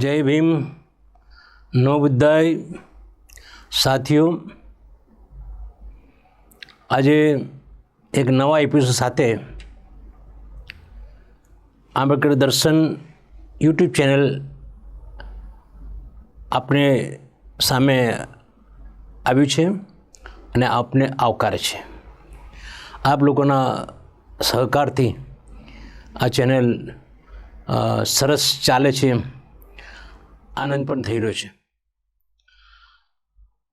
જય ભીમ. નો બુદ્ધાય. સાથીઓ, આજે એક નવા એપિસોડ સાથે આંબેડકર દર્શન યુટ્યુબ ચેનલ આપણે સામે આવ્યું છે અને આપને આવકારે છે. આપ લોકોના સહકારથી આ ચેનલ સરસ ચાલે છે. આનંદ પણ થઈ રહ્યો છે.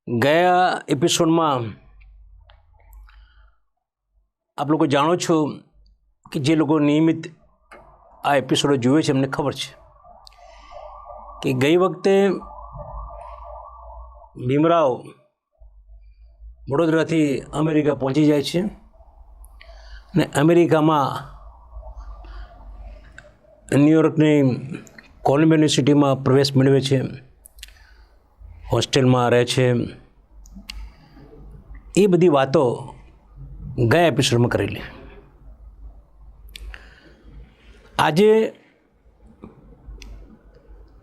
ગયા એપિસોડમાં આપ લોકો જાણો છો કે જે લોકો નિયમિત આ એપિસોડો જુએ છે, એમને ખબર છે કે ગઈ વખતે ભીમરાવ વડોદરાથી અમેરિકા પહોંચી જાય છે અને અમેરિકામાં ન્યુયોર્કની કોલંબિયા યુનિવર્સિટીમાં પ્રવેશ મેળવે છે, હોસ્ટેલમાં રહે છે. એ બધી વાતો ગયા એપિસોડમાં કરેલી. આજે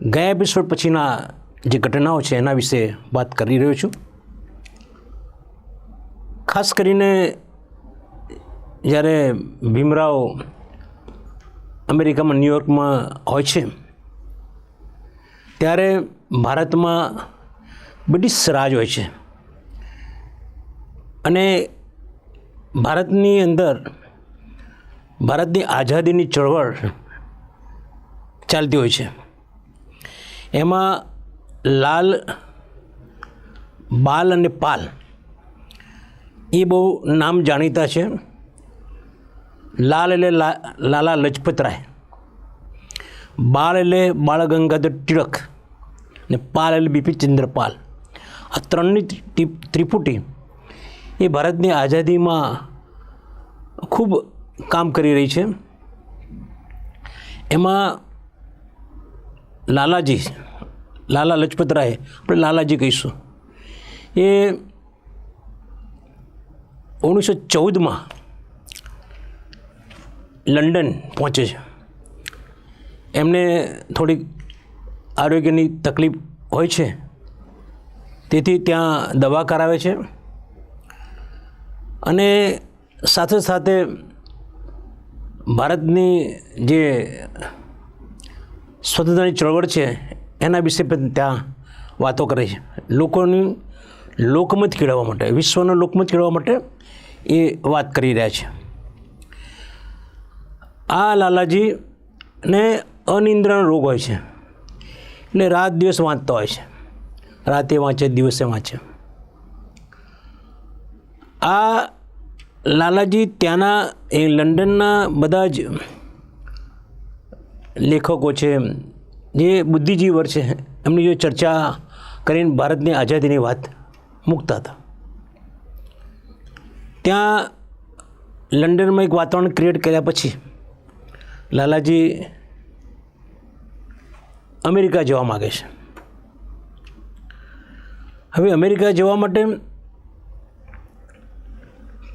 ગયા એપિસોડ પછીના જે ઘટનાઓ છે એના વિશે વાત કરી રહ્યો છું. ખાસ કરીને જ્યારે ભીમરાવ અમેરિકામાં ન્યુયોર્કમાં હોય છે ત્યારે ભારતમાં બ્રિટિશ રાજ હોય છે. અને ભારતની અંદર ભારતની આઝાદીની ચળવળ ચાલતી હોય છે. એમાં લાલ, બાલ અને પાલ એ બહુ નામ જાણીતા છે. લાલ એટલે લાલા લજપતરાય. બાળ એટલે બાળ ગંગાધર ટિળક ને પાલ એટલે બિપિન ચંદ્ર પાલ આ ત્રણની ત્રિપુટી એ ભારતની આઝાદીમાં ખૂબ કામ કરી રહી છે. એમાં લાલાજી, લાલા લજપતરાય, આપણે લાલાજી કહીશું. એ ઓગણીસો ચૌદમાં લંડન પહોંચે છે. એમને થોડીક આરોગ્યની તકલીફ હોય છે? તેથી ત્યાં દવા કરાવે છે? અને સાથે સાથે ભારતની જે સ્વતંત્રની ચળવળ છે, એના વિશે પણ ત્યાં વાતો કરે છે. લોકોની લોકમત કેળવવા માટે, વિશ્વનો લોકમત કેળવવા માટે એ વાત કરી રહ્યા છે. આ લાલાજીને અનિંદ્રાનો રોગ હોય છે. એટલે રાત દિવસ વાંચતા હોય છે. રાતે વાંચે, દિવસે વાંચે. આ લાલાજી ત્યાંના, એ લંડનના બધા જ લેખકો છે, જે બુદ્ધિજીવર છે, એમની જો ચર્ચા કરીને ભારતની આઝાદીની વાત મૂકતા હતા. ત્યાં લંડનમાં એક વાતાવરણ ક્રિએટ કર્યા પછી લાલાજી અમેરિકા જવા માગે છે. હવે અમેરિકા જવા માટે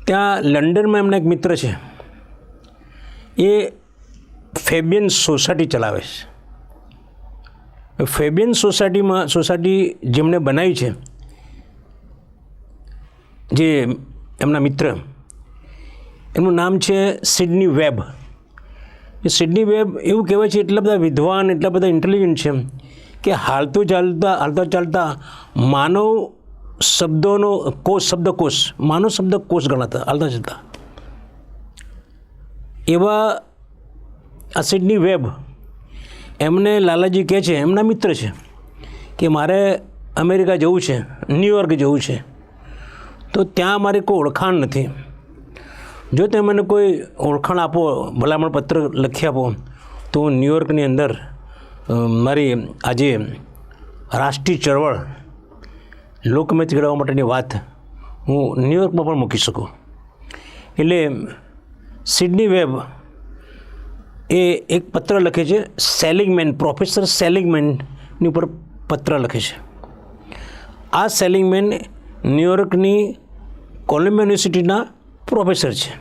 ત્યાં લંડનમાં એમના એક મિત્ર છે. એ ફેબિયન સોસાયટી ચલાવે છે. ફેબિયન સોસાયટીમાં, સોસાયટી જેમણે બનાવી છે, જે એમના મિત્ર, એમનું નામ છે સિડની વેબ. સિડની વેબ એવું કહેવાય છે, એટલા બધા વિદ્વાન, એટલા બધા ઇન્ટેલિજન્ટ છે કે હાલતું ચાલતા, હાલતા ચાલતા માનવ શબ્દોનો કોષ, શબ્દકોષ, માનવ શબ્દકોષ ગણાતા, હાલતા ચાલતા એવા આ સિડની વેબ એમને લાલાજી કહે છે, એમના મિત્ર છે કે મારે અમેરિકા જવું છે ન્યુયોર્ક જવું છે, તો ત્યાં મારી કોઈ ઓળખાણ નથી. જો તમે મને કોઈ ઓળખાણ આપો, ભલામણ પત્ર લખી આપો, તો હું ન્યુયોર્કની અંદર મારી આજે રાષ્ટ્રીય ચળવળ લોકમત ઘડવા માટેની વાત હું ન્યુયોર્કમાં પણ મૂકી શકું. એટલે સિડની વેબ એ એક પત્ર લખે છે સેલિંગમેન પ્રોફેસર સેલિંગમેનની ઉપર પત્ર લખે છે. આ સેલિંગમેન ન્યુયોર્કની કોલંબિયા યુનિવર્સિટીના પ્રોફેસર છે.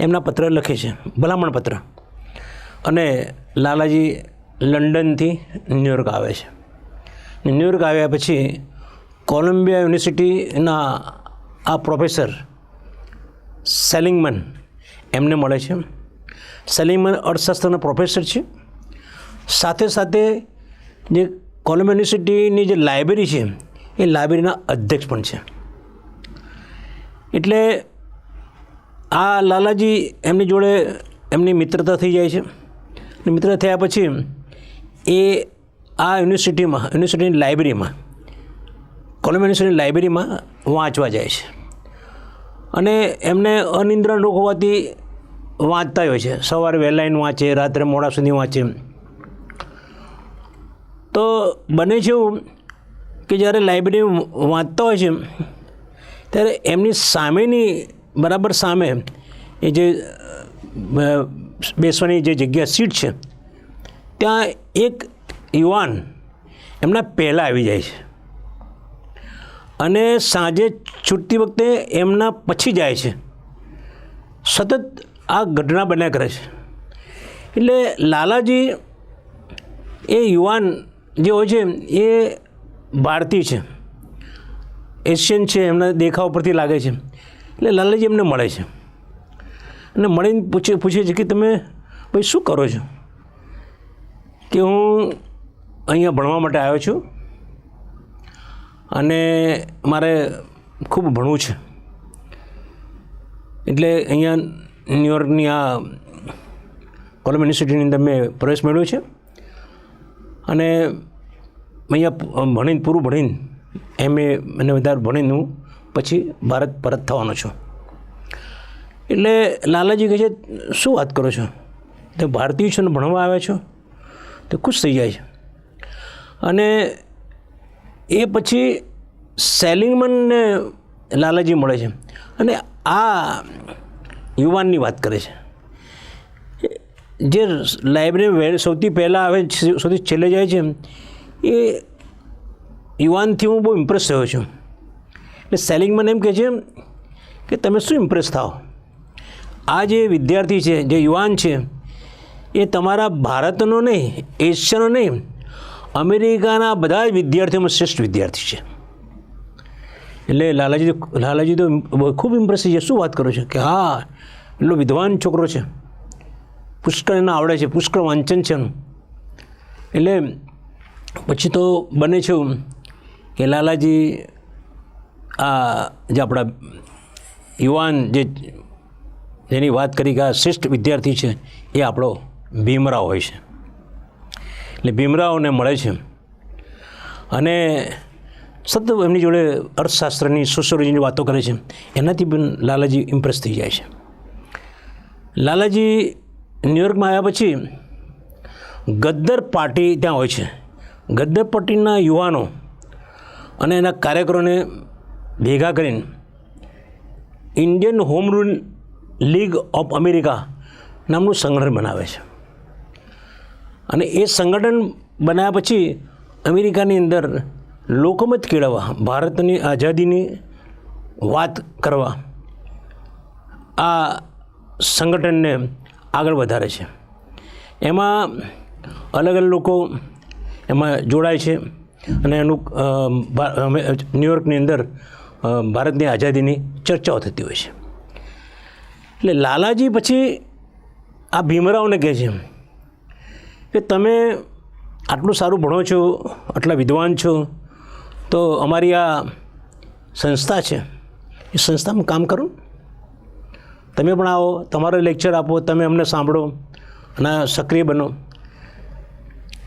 એમના પત્ર લખે છે, ભલામણ પત્ર. અને લાલાજી લંડનથી ન્યુયોર્ક આવે છે. ન્યુયોર્ક આવ્યા પછી કોલંબિયા યુનિવર્સિટીના આ પ્રોફેસર સેલિંગમન એમને મળે છે. સેલિંગમન અર્થશાસ્ત્રના પ્રોફેસર છે. સાથે સાથે જે કોલંબિયા યુનિવર્સિટીની જે લાઇબ્રેરી છે, એ લાઇબ્રેરીના અધ્યક્ષ પણ છે. એટલે આ લાલાજી એમની જોડે એમની મિત્રતા થઈ જાય છે. મિત્ર થયા પછી એ આ યુનિવર્સિટીમાં, યુનિવર્સિટીની લાઇબ્રેરીમાં, કોલંબિયા યુનિવર્સિટીની લાઇબ્રેરીમાં વાંચવા જાય છે. અને એમને અનિંદ્રણ રોગ હોવાથી વાંચતા હોય છે. સવારે વહેલા આવીને વાંચે, રાત્રે મોડા સુધી વાંચે. તો બને છે એવું કે જ્યારે લાઇબ્રેરી વાંચતા હોય છે, ત્યારે એમની સામેની બરાબર સામે એ જે બેસવાની જે જગ્યા સીટ છે, ત્યાં એક યુવાન એમના પહેલાં આવી જાય છે. અને સાંજે છૂટતી વખતે એમના પછી જાય છે. સતત આ ઘટના બન્યા કરે છે. એટલે લાલાજી એ યુવાન જે હોય છે, એ ભારતીય છે. એશિયન છે, એમના દેખાવ પરથી લાગે છે. એટલે લાલાજી એમને મળે છે. અને મળીને પૂછે પૂછે છે કે તમે ભાઈ શું કરો છો? કે હું અહીંયા ભણવા માટે આવ્યો છું. અને મારે ખૂબ ભણવું છે. એટલે અહીંયા ન્યુયોર્કની આ કોલમ યુનિવર્સિટીની અંદર મેં પ્રવેશ મેળવ્યો છે. અને અહીંયા ભણીને પૂરું ભણીને એમ એ મને વધારે ભણીને હું પછી ભારત પરત થવાનો છું. એટલે લાલાજી કહે છે, શું વાત કરો છો? તો ભારતીય છો ને ભણવા આવ્યા છો? તો ખુશ થઈ જાય છે. અને એ પછી સેલિંગમનને લાલાજી મળે છે. અને આ યુવાનની વાત કરે છે. જે લાઇબ્રેરી સૌથી પહેલાં આવે સૌથી છેલ્લે જાય છે, એ યુવાનથી હું બહુ ઇમ્પ્રેસ થયો છું. એટલે સેલિંગમાં એમ કહે છે કે તમે શું ઇમ્પ્રેસ થાઓ? આ જે વિદ્યાર્થી છે, જે યુવાન છે, એ તમારા ભારતનો નહીં, એશિયાનો નહીં, અમેરિકાના બધા જ વિદ્યાર્થીઓમાં શ્રેષ્ઠ વિદ્યાર્થી છે. એટલે લાલાજી લાલાજી તો ખૂબ ઇમ્પ્રેસ થઈ છે શું વાત કરો છો? કે હા, એટલો વિદ્વાન છોકરો છે. પુષ્કળ એને આવડે છે, પુષ્કળ વાંચન છે એટલે પછી તો બને છે કે લાલાજી આ જે આપણા યુવાન જે જેની વાત કરી કે આ શ્રેષ્ઠ વિદ્યાર્થી છે, એ આપણો ભીમરાવ હોય છે. એટલે ભીમરાવને મળે છે. અને સતત એમની જોડે અર્થશાસ્ત્રની, સોશિયોલોજીની વાતો કરે છે. એનાથી પણ લાલાજી ઇમ્પ્રેસ થઈ જાય છે. લાલાજી ન્યુયોર્કમાં આવ્યા પછી ગદ્દર પાર્ટી ત્યાં હોય છે. ગદ્દર પાર્ટીના યુવાનો અને એના કાર્યકરોને ભેગા કરીને Indian Home Rule League of America નામનું સંગઠન બનાવે છે. અને એ સંગઠન બનાવ્યા પછી અમેરિકાની અંદર લોકમત કેળવવા, ભારતની આઝાદીની વાત કરવા આ સંગઠનને આગળ વધારે છે. એમાં અલગ અલગ લોકો એમાં જોડાય છે અને એનું ન્યુયોર્કની અંદર ભારતની આઝાદીની ચર્ચાઓ થતી હોય છે. એટલે લાલાજી પછી આ ભીમરાવને કહે છે કે તમે આટલું સારું ભણો છો, આટલા વિદ્વાન છો, તો અમારી આ સંસ્થા છે, એ સંસ્થામાં કામ કરો. તમે પણ આવો, તમારો લેક્ચર આપો, તમે અમને સાંભળો અને સક્રિય બનો.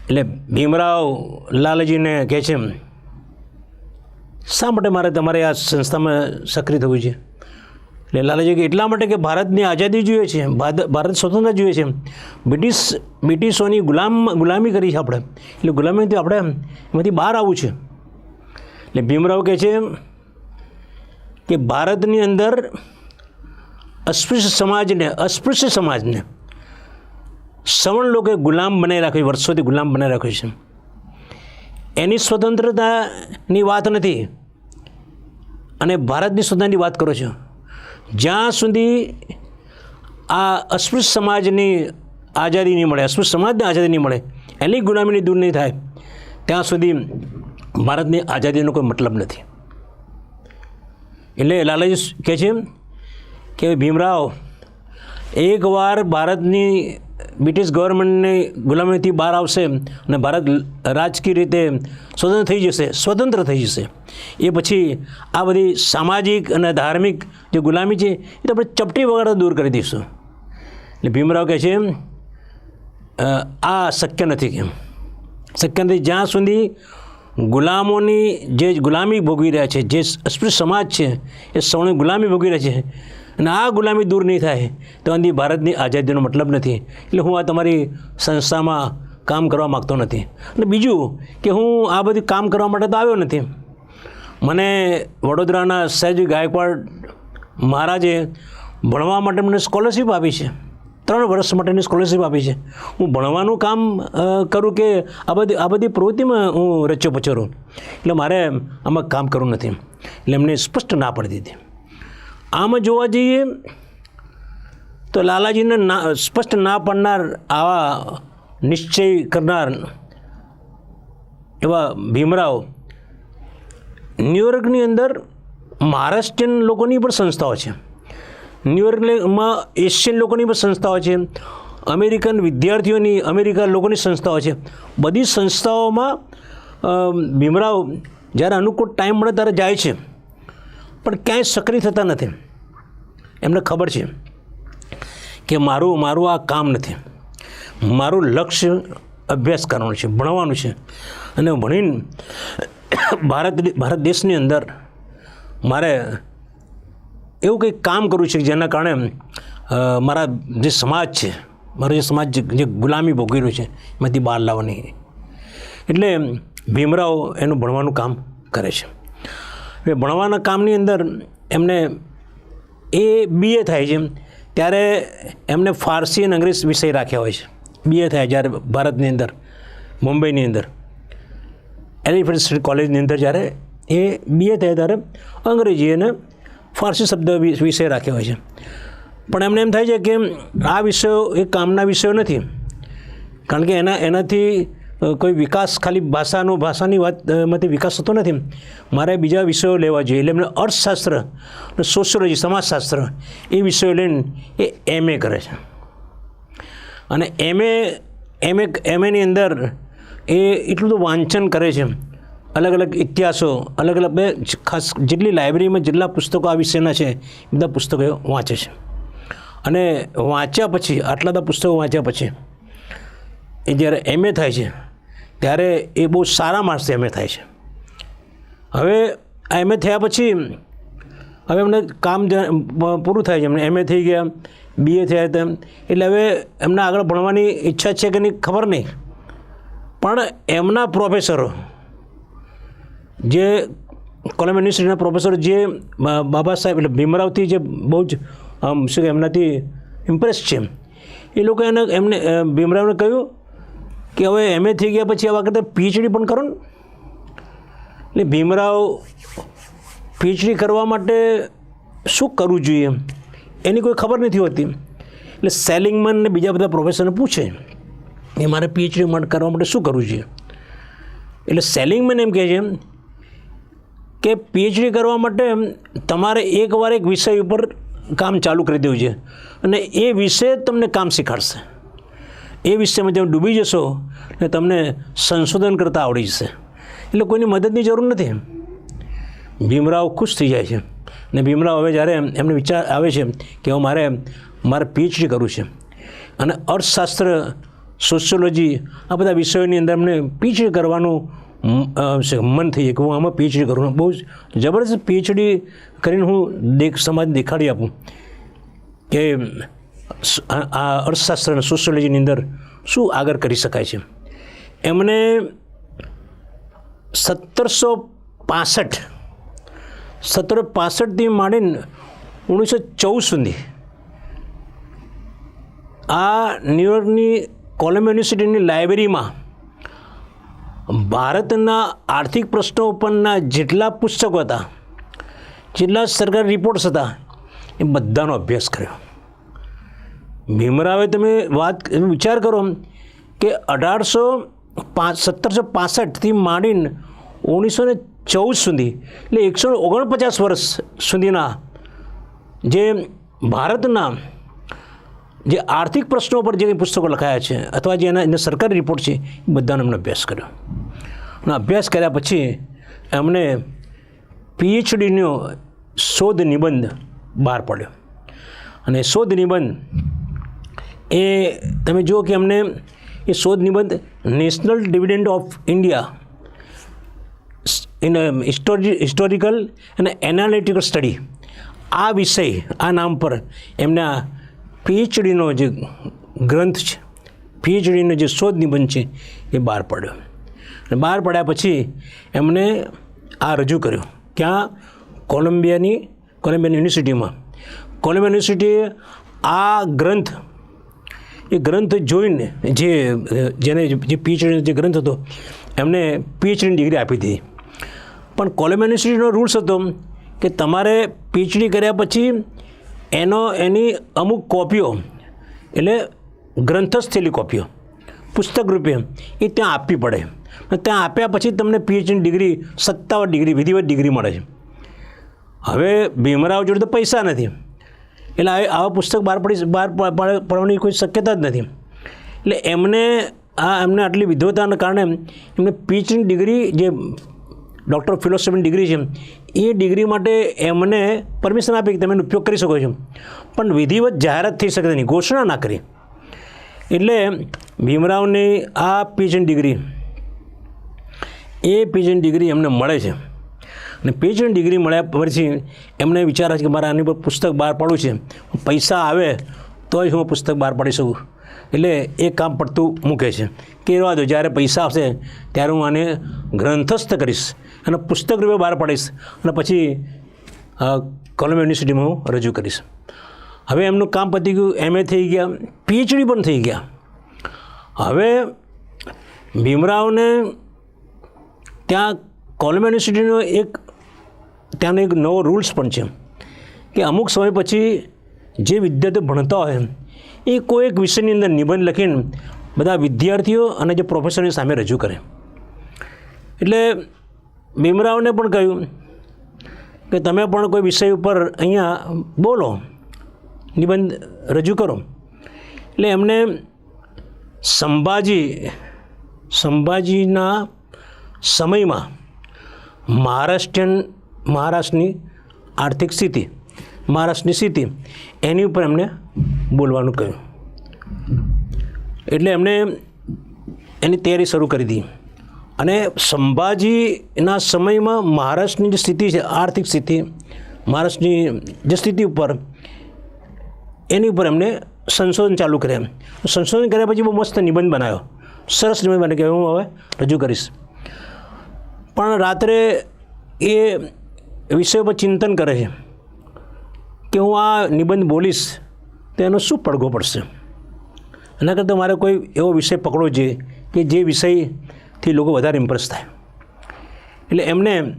એટલે ભીમરાવ લાલજીને કહે છે શા માટે મારે તમારે આ સંસ્થામાં સક્રિય થવું છે? એટલે લાલાજી કે એટલા માટે કે ભારતની આઝાદી જોઈએ છે, ભારત ભારત સ્વતંત્ર જોઈએ છે બ્રિટિશ, બ્રિટિશોની ગુલામ, ગુલામી કરી છે આપણે. એટલે ગુલામીથી આપણે એમાંથી બહાર આવવું છે. એટલે ભીમરાવ કહે છે કે ભારતની અંદર અસ્પૃશ્ય સમાજને અસ્પૃશ્ય સમાજને સવર્ણ લોકોએ ગુલામ બનાવી રાખ્યો વર્ષોથી ગુલામ બનાવી રાખ્યો છે એની સ્વતંત્રતાની વાત નથી. અને ભારતની સ્વતંત્રતાની વાત કરો છો. જ્યાં સુધી આ અસ્પૃશ્ય સમાજની આઝાદી નહીં મળે, અસ્પૃશ્ય સમાજને આઝાદી નહીં મળે, એની ગુલામીની દૂર નહીં થાય, ત્યાં સુધી ભારતની આઝાદીનો કોઈ મતલબ નથી. એટલે લાલાજી કહે છે કે ભીમરાવ એકવાર ભારતની બ્રિટિશ ગવર્મેન્ટની ગુલામીથી બહાર આવશે અને ભારત રાજકીય રીતે સ્વતંત્ર થઈ જશે, સ્વતંત્ર થઈ જશે. એ પછી આ બધી સામાજિક અને ધાર્મિક જે ગુલામી છે, એ તો આપણે ચપટી વગર દૂર કરી દઈશું. એટલે ભીમરાવ કહે છે આ શક્ય નથી કેમ? શક્ય નથી. જ્યાં સુધી ગુલામોની જે ગુલામી ભોગવી રહ્યા છે, જે અસ્પૃશ્ય સમાજ છે, એ સૌને ગુલામી ભોગવી રહ્યા છે અને આ ગુલામી દૂર નહીં થાય. તો અંદી ભારતની આઝાદીનો મતલબ નથી. એટલે હું આ તમારી સંસ્થામાં કામ કરવા માગતો નથી. અને બીજું કે હું આ બધું કામ કરવા માટે તો આવ્યો નથી. મને વડોદરાના સહેજ ગાયકવાડ મહારાજે ભણવા માટે મને સ્કોલરશિપ આપી છે. ત્રણ વર્ષ માટેની સ્કોલરશિપ આપી છે. હું ભણવાનું કામ કરું કે આ બધી આ બધી પ્રવૃત્તિમાં હું રચ્યો પચોરું એટલે મારે આમાં કામ કરવું નથી. એટલે એમને સ્પષ્ટ ના પડી દીધી. આમ જોવા જઈએ તો લાલાજીને ના, સ્પષ્ટ ના પાડનાર આવા નિશ્ચય કરનાર એવા ભીમરાવ ન્યુયોર્કની અંદર મહારાષ્ટ્રીયન લોકોની પણ સંસ્થાઓ છે. ન્યુયોર્કમાં એશિયન લોકોની પણ સંસ્થાઓ છે. અમેરિકન વિદ્યાર્થીઓની અમેરિકા લોકોની સંસ્થાઓ છે. બધી સંસ્થાઓમાં ભીમરાવ જ્યારે અનુકૂળ ટાઈમ મળે ત્યારે જાય છે. પણ ક્યાંય સક્રિય થતા નથી. એમને ખબર છે કે મારું મારું આ કામ નથી. મારું લક્ષ્ય અભ્યાસ કરવાનું છે, ભણવાનું છે. અને ભણીને ભારત ભારત દેશની અંદર મારે એવું કંઈક કામ કરવું છે જેના કારણે મારા જે સમાજ છે, મારો જે સમાજ, જે ગુલામી ભોગવેલો છે, એમાંથી બહાર લાવવાની. એટલે ભીમરાવ એનું ભણવાનું કામ કરે છે. હવે ભણવાના કામની અંદર એમને એ બીએ થાય છે ત્યારે એમને ફારસી અને અંગ્રેજી વિષય રાખ્યા હોય છે. બીએ થાય જ્યારે ભારતની અંદર, મુંબઈની અંદર. એલિફન્ટ કોલેજની અંદર જ્યારે એ બીએ થાય ત્યારે અંગ્રેજી અને ફારસી શબ્દ વિષય રાખ્યા હોય છે. પણ એમને એમ થાય છે કે આ વિષયો એ કામના વિષયો નથી. કારણ કે એના, એનાથી કોઈ વિકાસ ખાલી ભાષાનો ભાષાની વાત અ, માંથી વિકાસ થતો નથી. મારે બીજા વિષયો લેવા જોઈએ. એટલે એમને અર્થશાસ્ત્ર સોશિયોલોજી સમાજશાસ્ત્ર એ વિષયો લઈને એ એમએ કરે છે. અને એમએ એમએ એમએની અંદર એ એટલું બધું વાંચન કરે છે. અલગ અલગ ઇતિહાસો અલગ અલગ બે ખાસ જેટલી લાઇબ્રેરીમાં જેટલા પુસ્તકો આ વિષયના છે એ બધા પુસ્તકો વાંચે છે. અને વાંચ્યા પછી આટલા બધા પુસ્તકો વાંચ્યા પછી એ જ્યારે એમએ થાય છે ત્યારે એ બહુ સારા માણસથી એમએ થાય છે. હવે આ એમએ થયા પછી હવે એમને કામ પૂરું થાય છે. એમને એમએ થઈ ગયા બીએ થયા તેમ એટલે હવે એમને આગળ ભણવાની ઈચ્છા છે કે નહીં ખબર નહીં. પણ એમના પ્રોફેસરો જે કોલમ યુનિવર્સિટીના પ્રોફેસર જે બાબા સાહેબ એટલે ભીમરાવથી જે બહુ જ આમ શું એમનાથી ઇમ્પ્રેસ છે એ લોકો એને એમને ભીમરાવને કહ્યું કે હવે એમએ થઈ ગયા પછી આ વખતે પીએચડી પણ કરો ને? એટલે ભીમરાવ પીએચડી કરવા માટે શું કરવું જોઈએ એની કોઈ ખબર નથી હોતી. એટલે સેલિંગમેન ને બીજા બધા પ્રોફેસરને પૂછે, એ મારે પીએચડી માટે કરવા માટે શું કરવું જોઈએ? એટલે સેલિંગમેન એમ કહે છે કે પીએચડી કરવા માટે તમારે એકવાર એક વિષય ઉપર કામ ચાલુ કરી દેવું છે અને એ વિષય તમને કામ શીખવાડશે. એ વિષયમાં તમે ડૂબી જશો ને તમને સંશોધન કરતાં આવડી જશે. એટલે કોઈની મદદની જરૂર નથી. ભીમરાવ ખુશ થઈ જાય છે. ને ભીમરાવ હવે જ્યારે એમને વિચાર આવે છે કે હવે મારે મારે પીએચડી કરવું છે. અને અર્થશાસ્ત્ર સોશિયોલોજી આ બધા વિષયોની અંદર એમને પીએચડી કરવાનું મન થઈ જાય કે હું આમાં પીએચડી કરું. બહુ જ જબરદસ્ત પીએચડી કરીને હું દેખ સમાજ દેખાડી આપું કે આ અર્થશાસ્ત્ર અને સોશિયોલોજીની અંદર શું આગળ કરી શકાય છે? એમણે સત્તરસો પાસઠ સત્તર પાસઠથી માંડીને ઓગણીસો ચૌદ સુધી આ ન્યુયોર્કની કોલમ યુનિવર્સિટીની લાઇબ્રેરીમાં ભારતના આર્થિક પ્રશ્નો ઉપરના જેટલા પુસ્તકો હતા, જેટલા સરકારી રિપોર્ટ્સ હતા, એ બધાનો અભ્યાસ કર્યો. ભીમરાવે તમે વાત વિચાર કરો કે અઢારસો પાંચ સત્તરસો પાસઠથી માંડીને ઓગણીસો ને ચૌદ સુધી, એટલે એકસો ઓગણપચાસ વર્ષ સુધીના જે ભારતના જે આર્થિક પ્રશ્નો પર જે પુસ્તકો લખાયા છે અથવા જે એના એના સરકારી રિપોર્ટ છે, એ બધાનો એમણે અભ્યાસ કર્યો. અને અભ્યાસ કર્યા પછી એમણે પીએચડીનો શોધ નિબંધ બહાર પડ્યો. અને શોધ નિબંધ એ તમે જુઓ કે એમને એ શોધ નિબંધ national dividend of India in history historical અને એનાલિટિકલ સ્ટડી આ વિષય, આ નામ પર એમના પીએચડીનો જે ગ્રંથ છે પીએચડીનો જે શોધ નિબંધ છે, એ બહાર પડ્યો. અને બહાર પડ્યા પછી એમને આ રજૂ કર્યો ક્યાં કોલંબિયાની કોલંબિયા યુનિવર્સિટીમાં કોલંબિયા યુનિવર્સિટીએ આ ગ્રંથ એ ગ્રંથ જોઈને જે જેને જે પીએચડીનો જે ગ્રંથ હતો, એમને પીએચડીની ડિગ્રી આપી દીધી પણ કોલમ યુનિવર્સિટીનો રૂલ્સ હતો કે તમારે પીએચડી કર્યા પછી એનો, એની અમુક કોપીઓ, એટલે ગ્રંથસ્થ થયેલી કોપીઓ, પુસ્તક રૂપે, એ ત્યાં આપવી પડે. ત્યાં આપ્યા પછી તમને પીએચડી ડિગ્રી સત્તાવન ડિગ્રી વિધિવત ડિગ્રી મળે છે. હવે ભીમરાવ જોડે તો પૈસા નથી. એટલે આવા પુસ્તક બહાર પડી બહાર પડવાની કોઈ શક્યતા જ નથી. એટલે એમને આ એમને આટલી વિધવતાના કારણે એમને પીએચડીની ડિગ્રી જે ડૉક્ટર ઓફ ફિલોસોફીની ડિગ્રી છે, એ ડિગ્રી માટે એમને પરમિશન આપી કે તમે એનો ઉપયોગ કરી શકો છો. પણ વિધિવત જાહેરાત થઈ શકે નહીં ઘોષણા ના કરી. એટલે ભીમરાવની આ પીએચડી ડિગ્રી એ પીએચડી ડિગ્રી એમને મળે છે. અને પીએચડી ડિગ્રી મળ્યા પછી એમને વિચાર છે કે મારે આની પર પુસ્તક બહાર પાડવું છે. પૈસા આવે તો જ હું પુસ્તક બહાર પાડી શકું. એટલે એ કામ પડતું મૂકે છે કે રહેવા દો જ્યારે પૈસા આવશે ત્યારે હું આને ગ્રંથસ્થ કરીશ અને પુસ્તક રૂપે બહાર પાડીશ અને પછી કોલમ યુનિવર્સિટીમાં હું રજૂ કરીશ. હવે એમનું કામ પતી ગયું, એમએ થઈ ગયા પીએચડી પણ થઈ ગયા. હવે ભીમરાવને ત્યાં કોલમ યુનિવર્સિટીનો એક ત્યાંનો એક નવો રૂલ્સ પણ છે કે અમુક સમય પછી જે વિદ્યાર્થીઓ ભણતા હોય, એ કોઈ એક વિષયની અંદર નિબંધ લખીને બધા વિદ્યાર્થીઓ અને જે પ્રોફેસરની સામે રજૂ કરે. એટલે ભીમરાવને પણ કહ્યું કે તમે પણ કોઈ વિષય ઉપર અહીંયા બોલો, નિબંધ રજૂ કરો. એટલે એમને સંભાજી, સંભાજીના સમયમાં મહારાષ્ટ્રીયન મહારાષ્ટ્રની આર્થિક સ્થિતિ, મહારાષ્ટ્રની સ્થિતિ, એની ઉપર એમને બોલવાનું કહ્યું. એટલે એમણે એની તૈયારી શરૂ કરી દીધી અને સંભાજીના સમયમાં મહારાષ્ટ્રની જે સ્થિતિ છે, આર્થિક સ્થિતિ, મહારાષ્ટ્રની જે સ્થિતિ ઉપર, એની ઉપર એમને સંશોધન ચાલુ કર્યા સંશોધન કર્યા પછી બહુ મસ્ત નિબંધ બનાવ્યો. સરસ નિબંધ બનાવ્યો કે હું હવે રજૂ કરીશ. પણ રાત્રે એ વિષય પર ચિંતન કરે છે કે હું આ નિબંધ બોલીશ તો એનો શું પડઘો પડશે? એના કરતાં મારે કોઈ એવો વિષય પકડવો જોઈએ કે જે વિષયથી લોકો વધારે ઇમ્પ્રેસ થાય. એટલે એમને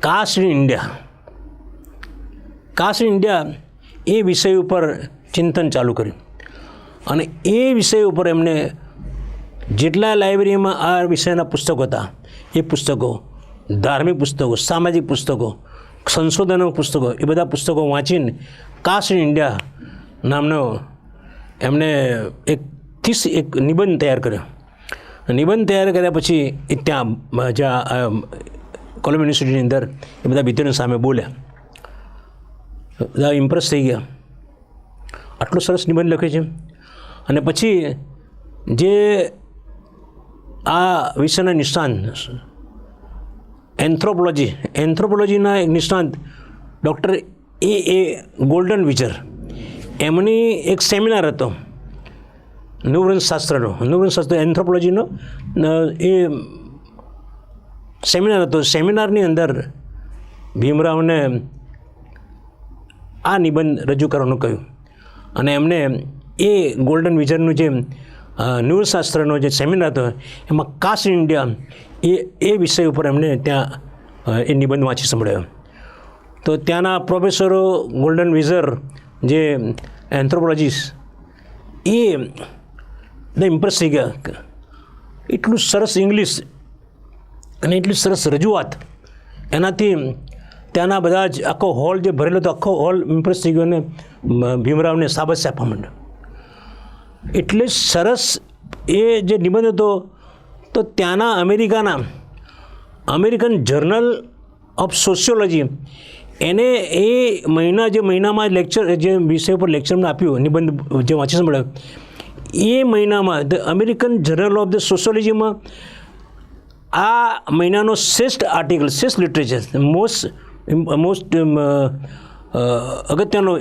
caste in India caste in India એ વિષય ઉપર ચિંતન ચાલુ કર્યું. અને એ વિષય ઉપર એમને જેટલા લાઇબ્રેરીમાં આ વિષયના પુસ્તકો હતા, એ પુસ્તકો ધાર્મિક પુસ્તકો, સામાજિક પુસ્તકો સંશોધનો પુસ્તકો, એ બધા પુસ્તકો વાંચીને ઇન ઇન્ડિયા નામનો એમણે એક થીસ એક નિબંધ તૈયાર કર્યો. નિબંધ તૈયાર કર્યા પછી એ ત્યાં જ્યાં કોલમ યુનિવર્સિટીની અંદર એ બધા વિદ્યાર્થીઓ સામે બોલ્યા. બધા ઇમ્પ્રેસ થઈ ગયા. આટલો સરસ નિબંધ લખ્યો છે. અને પછી જે આ વિષયના નિષ્ણાંત એન્થ્રોપોલોજી એન્થ્રોપોલોજીના એક નિષ્ણાંત ડૉક્ટર એ એ ગોલ્ડન વિચર એમની એક સેમિનાર હતો. નવરંશશાસ્ત્રનો નવરંશશાસ્ત્ર એન્થ્રોપોલોજીનો એ સેમિનાર હતો. સેમિનારની અંદર ભીમરાવને આ નિબંધ રજૂ કરવાનું કહ્યું. અને એમને એ ગોલ્ડન વિઝનનું જે ન્યૂઝશાસ્ત્રનો જે સેમિનાર હતો, એમાં કાસ્ટ ઇન્ડિયા એ એ વિષય ઉપર એમને ત્યાં એ નિબંધ વાંચી સંભળાયો. તો ત્યાંના પ્રોફેસરો ગોલ્ડન વિઝર, જે એન્થ્રોપોલોજીસ્ટ, એ ને ઇમ્પ્રેસ થઈ ગયા એટલું સરસ ઇંગ્લિશ અને એટલી સરસ રજૂઆત. એનાથી ત્યાંના બધા જ આખો હોલ જે ભરેલો હતો, આખો હોલ ઇમ્પ્રેસ થઈ ગયો અને ભીમરાવને સાબસ્ય આપવા માંડ્યો. એટલે સરસ એ જે નિબંધ હતો તો ત્યાંના અમેરિકાના અમેરિકન જર્નલ ઓફ સોશિયોલોજી એને એ મહિના જે મહિનામાં લેક્ચર જે વિષય પર લેક્ચરમાં આપ્યું, નિબંધ જે વાંચી સંભળાયો એ મહિનામાં the American Journal of the સોશિયોલોજીમાં આ મહિનાનો શ્રેષ્ઠ આર્ટિકલ, શ્રેષ્ઠ લિટરેચર, મોસ્ટ મોસ્ટ અગત્યનો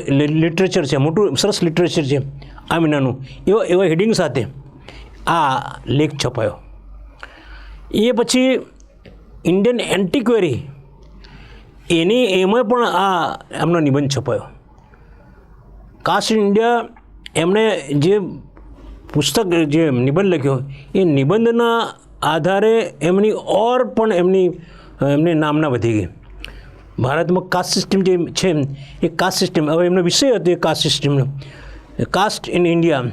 લિટરેચર છે, મોટું, સરસ લિટરેચર છે આ મહિનાનું, એવા એવા હેડિંગ સાથે આ લેખ છપાયો. એ પછી ઇન્ડિયન એન્ટિક્વેરી એની એમાં પણ આ એમનો નિબંધ છપાયો. કાસ્ટ ઇન્ડિયા એમણે જે પુસ્તક, જે નિબંધ લખ્યો, એ નિબંધના આધારે એમની ઓર પણ એમની એમની નામના વધી ગઈ. ભારતમાં કાસ્ટ સિસ્ટમ જે છે, એ કાસ્ટ સિસ્ટમ હવે એમનો વિષય હતો એ કાસ્ટ સિસ્ટમનો caste in India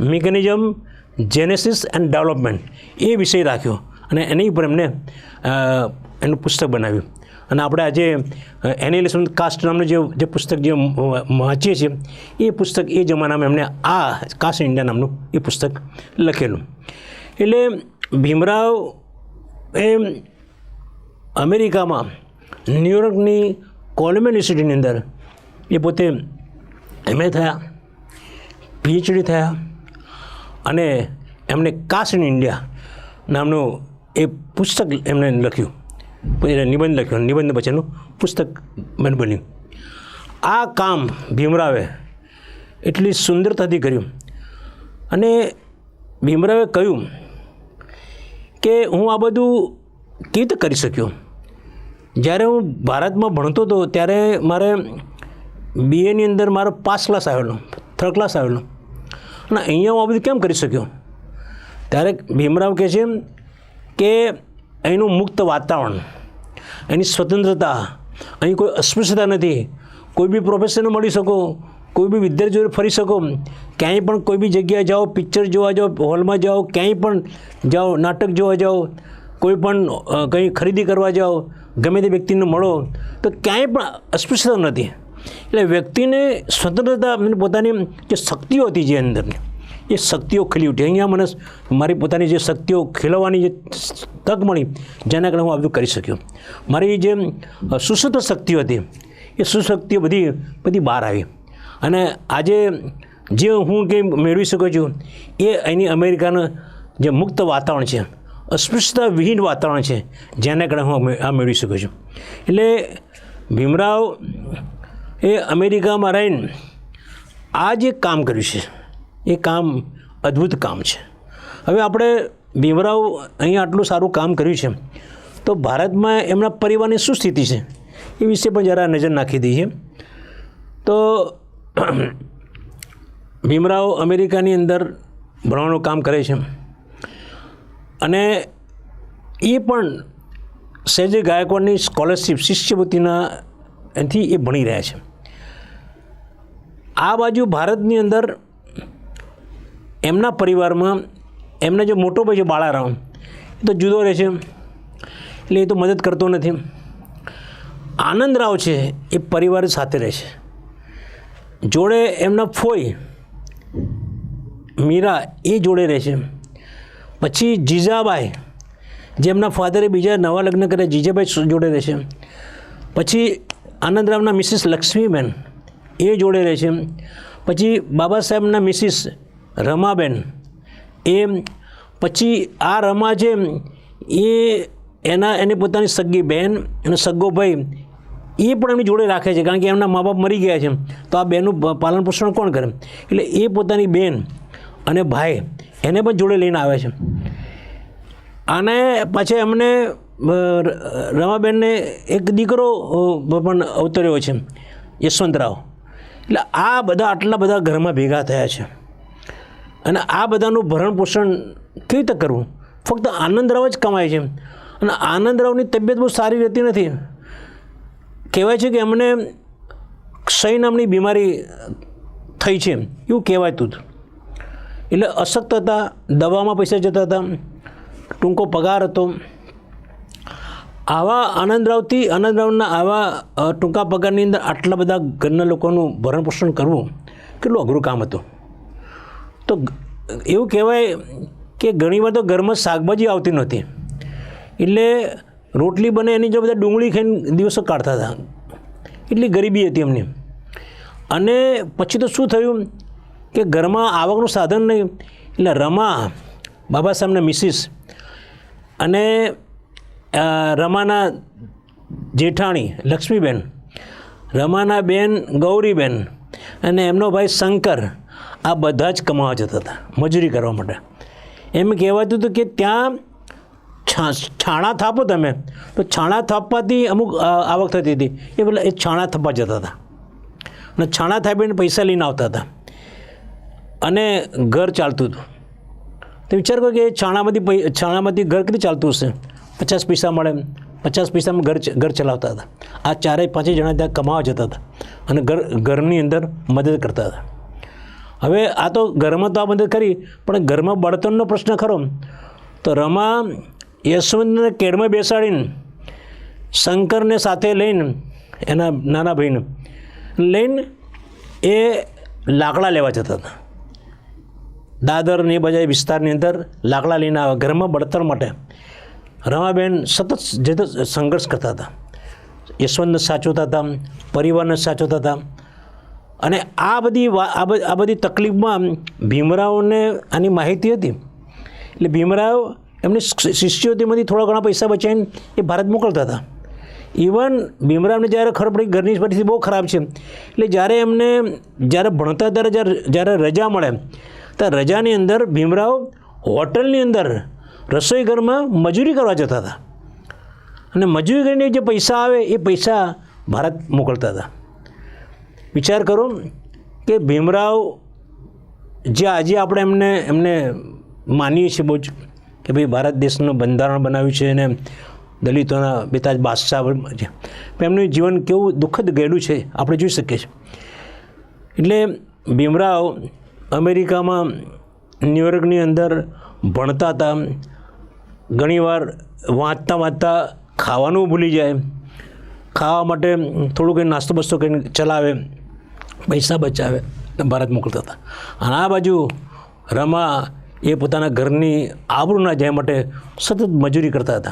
mechanism genesis and development એ વિષય રાખ્યો. અને એની ઉપર એમને એનું પુસ્તક બનાવ્યું. અને આપણે આજે એનિલેશન કાસ્ટ નામનું જે જે પુસ્તક જે વાંચીએ છીએ, એ પુસ્તક એ જમાનામાં એમને આ કાસ્ટ ઇન્ડિયા નામનું એ પુસ્તક લખેલું. એટલે ભીમરાવ એ અમેરિકામાં ન્યુયોર્કની કોલમ યુનિવર્સિટીની અંદર એ પોતે એમએ થયા પીએચડી થયા અને એમને કાસ્ટ ઇન ઇન્ડિયા નામનું એ પુસ્તક એમણે લખ્યું. પછી નિબંધ લખ્યો. નિબંધ પછીનું પુસ્તક બન બન્યું. આ કામ ભીમરાવે એટલી સુંદરતાથી કર્યું. અને ભીમરાવે કહ્યું કે હું આ બધું કેવી રીતે કરી શક્યો? જ્યારે હું ભારતમાં ભણતો હતો ત્યારે મારે બીએની અંદર મારો પાસ ક્લાસ આવેલો થર્ડ ક્લાસ આવેલો. અને અહીંયા હું આ બધું કેમ કરી શક્યો? ત્યારે ભીમરાવ કહે છે કે અહીંનું મુક્ત વાતાવરણ, એની સ્વતંત્રતા, અહીં કોઈ અસ્પૃશ્યતા નથી. કોઈ બી પ્રોફેસરને મળી શકો, કોઈ બી વિદ્યાર્થી ફરી શકો. ક્યાંય પણ કોઈ બી જગ્યાએ જાઓ પિક્ચર જોવા જાઓ હોલમાં જાઓ, ક્યાંય પણ જાઓ, નાટક જોવા જાઓ, કોઈ પણ કંઈ ખરીદી કરવા જાઓ, ગમે તે વ્યક્તિને મળો, તો ક્યાંય પણ અસ્પૃશ્યતા નથી. એટલે વ્યક્તિને સ્વતંત્રતા પોતાની જે શક્તિઓ હતી જે અંદરની એ શક્તિઓ ખીલી ઉઠી. અહીંયા મને મારી પોતાની જે શક્તિઓ ખીલવાની જે તક મળી, જેના કારણે હું આ બધું કરી શક્યો. મારી જે સુસુપ્ત શક્તિઓ હતી, એ સુશક્તિઓ બધી બધી બહાર આવી. અને આજે જે હું કંઈ મેળવી શકું છું, એ અહીંની અમેરિકાનું જે મુક્ત વાતાવરણ છે, અસ્પૃશ્યતા વિહીન વાતાવરણ છે, જેના કારણે હું આ મેળવી શકું છું. એટલે ભીમરાવ એ અમેરિકામાં રહીને આ જે કામ કર્યું છે એ કામ અદ્ભુત કામ છે. હવે આપણે ભીમરાવ અહીંયા આટલું સારું કામ કર્યું છે. તો ભારતમાં એમના પરિવારની શું સ્થિતિ છે? એ વિશે પણ જરા નજર નાખી દઈએ. તો ભીમરાવ અમેરિકાની અંદર ભણવાનું કામ કરે છે. અને એ પણ સહેજે ગાયકવાડની સ્કોલરશિપ શિષ્યવૃત્તિના એથી એ ભણી રહ્યા છે. આ બાજુ ભારતની અંદર એમના પરિવારમાં એમને જે મોટો ભાઈ છે, બાળારામ, એ તો જુદો રહે છે. એટલે એ તો મદદ કરતો નથી. આનંદરાવ છે, એ પરિવાર સાથે રહે છે. જોડે એમના ફોઈ, મીરા, એ જોડે રહે છે. પછી જીજાબાઈ, જે એમના ફાધરે બીજા નવા લગ્ન કર્યા, જીજાબાઈ જોડે રહે છે. પછી આનંદરામના મિસિસ લક્ષ્મીબેન, એ જોડે રહે છે. પછી બાબા સાહેબના મિસિસ રમાબેન. એ પછી આ રમા છે એ એના એની પોતાની સગી બહેન અને સગ્ગો ભાઈ એ પણ એમની જોડે રાખે છે કારણ કે એમના મા બાપ મરી ગયા છે. તો આ બહેનનું પાલન પોષણ કોણ કરે? એટલે એ પોતાની બેન અને ભાઈ એને પણ જોડે લઈને આવે છે. અને પછી એમને રમાબેનને એક દીકરો પણ અવતર્યો છે, યશવંતરાવ. એટલે આ બધા આટલા બધા ઘરમાં ભેગા થયા છે. અને આ બધાનું ભરણ પોષણ કેવી રીતે કરવું? ફક્ત આનંદરાવ જ કમાય છે અને આનંદરાવની તબિયત બહુ સારી રહેતી નથી. કહેવાય છે કે એમને ક્ષય નામની બીમારી થઈ છે એવું કહેવાતું હતું. એટલે અશક્ત હતા, દવામાં પૈસા જતા હતા, ટૂંકો પગાર હતો. આવા આનંદરાવથી આનંદરાવના આવા ટૂંકા પગારની અંદર આટલા બધા ઘરના લોકોનું ભરણપોષણ કરવું કેટલું અઘરું કામ હતું. તો એવું કહેવાય કે ઘણીવાર તો ઘરમાં શાકભાજી આવતી નહોતી. એટલે રોટલી બને એની જો બધા ડુંગળી ખાઈને દિવસો કાઢતા હતા. એટલી ગરીબી હતી એમની. અને પછી તો શું થયું કે ઘરમાં આવકનું સાધન નહીં. એટલે રમા, બાબા સાહેબના મિસિસ અને રમાના જેઠાણી, લક્ષ્મીબેન, રમાના બેન ગૌરીબેન અને એમનો ભાઈ શંકર આ બધા જ કમાવા જતા હતા, મજૂરી કરવા માટે. એમ કહેવાતું હતું કે ત્યાં છાણા થાપો તમે, તો છાણા થાપવાથી અમુક આવક થતી હતી. એ પેલા એ છાણા થાપવા જતા હતા. અને છાણા થાપીને પૈસા લઈને આવતા હતા. અને ઘર ચાલતું હતું. તો વિચાર કરો કે છાણામાંથી છાણામાંથી ઘર કેટલી ચાલતું હશે? પચાસ પૈસા મળે પચાસ પૈસામાં ઘર ઘર ચલાવતા હતા. આ ચારેય પાંચેય જણા ત્યાં કમાવા જતા હતા. અને ઘર, ઘરની અંદર મદદ કરતા હતા. હવે આ તો ઘરમાં તો આ મદદ કરી, પણ ઘરમાં બળતણનો પ્રશ્ન ખરો. તો રમા યશવંતને કેડમાં બેસાડીને, શંકરને સાથે લઈને, એના નાના ભાઈને, લઈને એ લાકડા લેવા જતા હતા. દાદર ને એ બધા વિસ્તારની અંદર લાકડા લઈને આવે ઘરમાં બળતણ માટે. રમાબેન સતત જે સંઘર્ષ કરતા હતા. યશવંતને સાચવતા હતા, પરિવારને સાચવતા હતા. અને આ બધી આ બધી તકલીફમાં ભીમરાવને આની માહિતી હતી. એટલે ભીમરાવ એમની શિ- થોડા ઘણા પૈસા બચાવીને એ ભારત મોકલતા હતા. ઇવન ભીમરાવને જ્યારે ખબર ઘરની પરિસ્થિતિ બહુ ખરાબ છે, એટલે જ્યારે એમને જ્યારે ભણતા ત્યારે જ્યારે જ્યારે રજા મળે, ત્યારે રજાની અંદર ભીમરાવ હોટલની અંદર રસોઈ ઘરમાં મજૂરી કરવા જતા હતા. અને મજૂરી કરીને જે પૈસા આવે એ પૈસા ભારત મોકલતા હતા. વિચાર કરો કે ભીમરાવ જે આજે આપણે એમને એમને માનીએ છીએ બહુ જ કે ભાઈ ભારત દેશનું બંધારણ બનાવ્યું છે અને દલિતોના બેતાજ બાદશાહ એમનું જીવન કેવું દુઃખદ ગયેલું છે આપણે જોઈ શકીએ છીએ. એટલે ભીમરાવ અમેરિકામાં ન્યુયોર્કની અંદર ભણતા હતા. ઘણીવાર વાંચતા વાંચતા ખાવાનું ભૂલી જાય. ખાવા માટે થોડું કંઈ નાસ્તો બસ્તો કરીને ચલાવે. પૈસા બચાવે ભારત મોકલતા હતા. અને આ બાજુ રમા એ પોતાના ઘરની આબરૂ ના જાય માટે સતત મજૂરી કરતા હતા.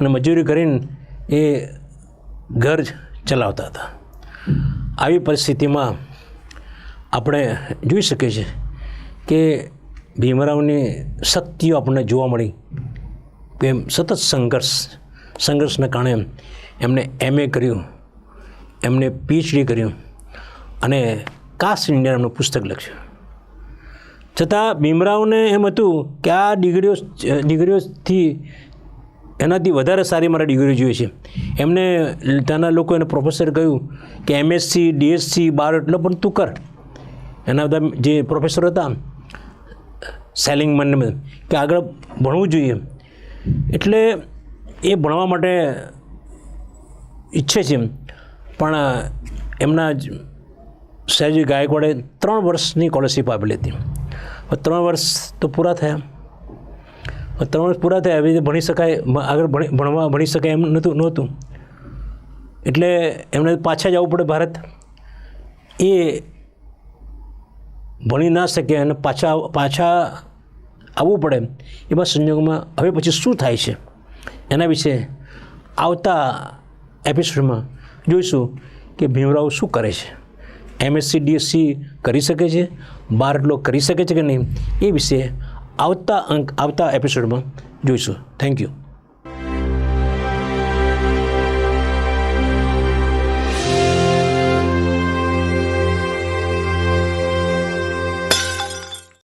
અને મજૂરી કરીને એ ઘર ચલાવતા હતા. આવી પરિસ્થિતિમાં આપણે જોઈ શકીએ છીએ કે ભીમરાવની શક્તિઓ આપણને જોવા મળી. કે સતત સંઘર્ષ, સંઘર્ષના કારણે એમને એમએ કર્યું, એમને પીએચડી કર્યું. અને કાસ્ટ ઇન્ડિયા પુસ્તક લખ્યું. છતાં ભીમરાવને એમ હતું કે આ ડિગ્રીઓ ડિગ્રીઓથી એનાથી વધારે સારી મારે ડિગ્રીઓ જોઈએ છે. એમને ત્યાંના લોકો એને પ્રોફેસર કહ્યું કે એમએસસી ડીએસસી બાર એટલે પણ તું કર. એના બધા જે પ્રોફેસર હતા સેલિંગમેન ને કે આગળ ભણવું જોઈએ એટલે એ ભણવા માટે ઈચ્છે છે પણ એમના સયાજી ગાયકવાડે ત્રણ વર્ષની સ્કોલરશીપ આપેલી હતી. ત્રણ વર્ષ તો પૂરા થયા. ત્રણ વર્ષ પૂરા થયા, એવી રીતે ભણી શકાય આગળ ભણી, ભણવા, ભણી શકાય એમ નહોતું નહોતું. એટલે એમને પાછા જવું પડે ભારત. એ ભણી ના શકે અને પાછા પાછા આવવું પડે એવા સંજોગોમાં હવે પછી શું થાય છે? એના વિશે આવતા એપિસોડમાં જોઈશું કે ભીમરાવ શું કરે છે. એમએસસી ડીએસસી કરી શકે છે? બાર એટલો કરી શકે છે કે નહીં? એ વિશે આવતા અંક, આવતા એપિસોડમાં જોઈશું. Thank you